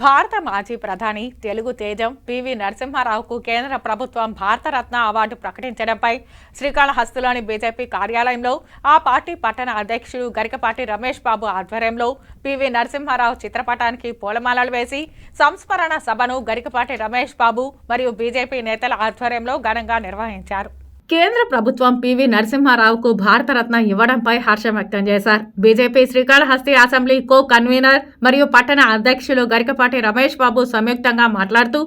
భారత మాజీ ప్రధాని తెలుగు తేజం పివి నరసింహారావుకు కేంద్ర ప్రభుత్వం భారతరత్న అవార్డు ప్రకటించడంపై శ్రీకాళహస్తిలోని బీజేపీ కార్యాలయంలో ఆ పార్టీ పట్టణ అధ్యక్షుడు గరికపాటి రమేష్ బాబు ఆధ్వర్యంలో పివి నరసింహారావు చిత్రపటానికి పూలమాలలు వేసి సంస్మరణ సభను గరికపాటి రమేష్ బాబు మరియు బీజేపీ నేతల ఆధ్వర్యంలో ఘనంగా నిర్వహించారు. కేంద్ర ప్రభుత్వం పివి నరసింహారావుకు భారతరత్న ఇవ్వడంపై హర్షం వ్యక్తం చేశారు. BJP Srikalahasti assembly co convener మరియు పట్టణ అధ్యక్షులు గరికపాటి రమేష్ బాబు సంయుక్తంగా మాట్లాడుతూ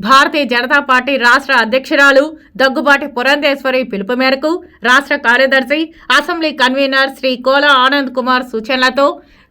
భారతీయ జనతా పార్టీ రాష్ట్ర అధ్యక్షురాలు దగ్గుబాటి పురంధేశ్వరి పిలుపు మేరకు రాష్ట్ర కార్యదర్శి అసెంబ్లీ కన్వీనర్ శ్రీ కోల ఆనంద్ కుమార్ సూచనలతో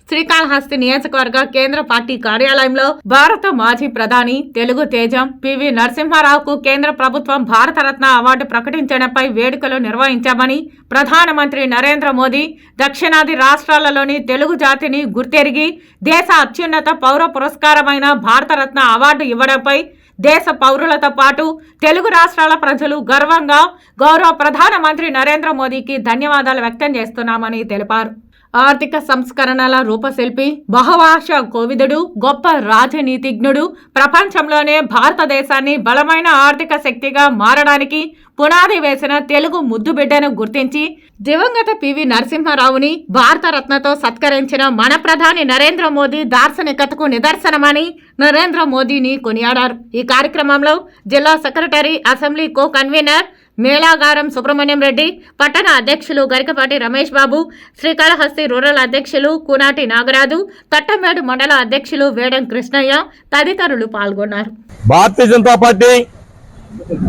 శ్రీకాళహస్తి నియోజకవర్గ కేంద్ర పార్టీ కార్యాలయంలో భారత మాజీ ప్రధాని తెలుగు తేజం పివి నరసింహారావుకు కేంద్ర ప్రభుత్వం భారతరత్న అవార్డు ప్రకటించడంపై వేడుకలు నిర్వహించామని ప్రధానమంత్రి నరేంద్ర మోదీ దక్షిణాది రాష్ట్రాలలోని తెలుగు జాతిని గుర్తెరిగి దేశ అత్యున్నత పౌర పురస్కారమైన భారతరత్న అవార్డు ఇవ్వడంపై దేశ పౌరులతో పాటు తెలుగు రాష్ట్రాల ప్రజలు గర్వంగా గౌరవ ప్రధానమంత్రి నరేంద్ర మోదీకి ధన్యవాదాలు వ్యక్తం చేస్తున్నామని తెలిపారు. ఆర్థిక సంస్కరణల రూపశిల్పి బహుభాష కోవిదుడు గొప్ప రాజనీతిజ్ఞుడు ప్రపంచంలోనే భారతదేశాన్ని బలమైన ఆర్థిక శక్తిగా మారడానికి పునాది వేసిన తెలుగు ముద్దుబిడ్డను గుర్తించి దివంగత పివి నరసింహారావుని భారతరత్నతో సత్కరించిన మన ప్రధాని నరేంద్ర మోదీ దార్శనికతకు నిదర్శనమని నరేంద్ర మోదీని కొనియాడారు. ఈ కార్యక్రమంలో జిల్లా secretary assembly co convener Melagaram Subrahmanyam Reddy పట్టణ అధ్యక్షులు గరికపాటి రమేష్ బాబు శ్రీకాళహస్తి రూరల్ అధ్యక్షులు కూనాటి నాగరాజు తట్టమేడు మండల అధ్యక్షులు వేడం కృష్ణయ్య తదితరులు పాల్గొన్నారు. భారతీయ జనతా పార్టీ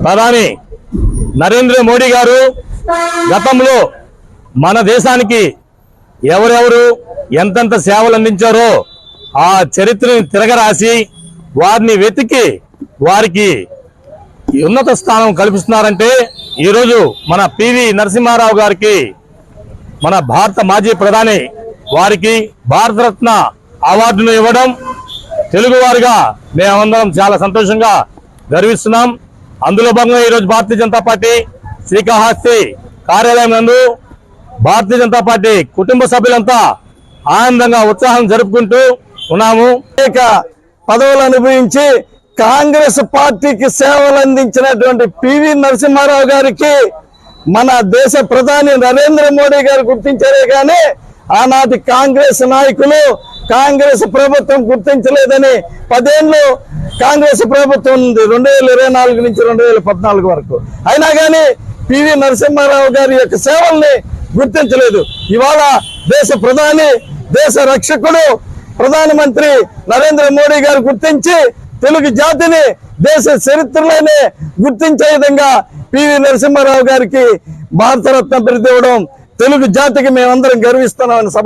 ప్రధాని నరేంద్ర మోడీ గారు గతంలో మన దేశానికి ఎవరెవరు ఎంతెంత సేవలు అందించారో ఆ చరిత్రని తిరగరాసి వారిని వెతికి వారికి ఉన్నత స్థానం కల్పిస్తున్నారంటే ఈరోజు మన పివి నరసింహారావు గారికి మన భారత మాజీ ప్రధాని వారికి భారతరత్న అవార్డును ఇవ్వడం తెలుగువారిగా మేమందరం చాలా సంతోషంగా గర్విస్తున్నాం. అందులో భాగంగా ఈరోజు భారతీయ జనతా పార్టీ శ్రీకాహస్తి కార్యాలయం నందు భారతీయ జనతా పార్టీ కుటుంబ సభ్యులంతా ఆనందంగా ఉత్సాహం జరుపుకుంటూ ఉన్నాము. అనేక పదవులు అనుభవించి కాంగ్రెస్ పార్టీకి సేవలు అందించినటువంటి పివి నరసింహారావు గారికి మన దేశ ప్రధాని నరేంద్ర మోడీ గారు గుర్తించారే కానీ ఆనాటి కాంగ్రెస్ నాయకులు కాంగ్రెస్ ప్రభుత్వం గుర్తించలేదని పదేళ్ళు కాంగ్రెస్ ప్రభుత్వం ఉంది రెండు వేల ఇరవై నాలుగు నుంచి రెండు వేల పద్నాలుగు వరకు. అయినా కానీ పివి నరసింహారావు గారి యొక్క సేవల్ని గుర్తించలేదు. ఇవాళ దేశ ప్రధాని దేశ రక్షకుడు ప్రధానమంత్రి నరేంద్ర మోడీ గారు గుర్తించి తెలుగు జాతిని దేశ చరిత్రలోనే గుర్తించే విధంగా పివి నరసింహారావు గారికి భారతరత్న బిరుదు తెలుగు జాతికి మేమందరం గర్విస్తున్నామని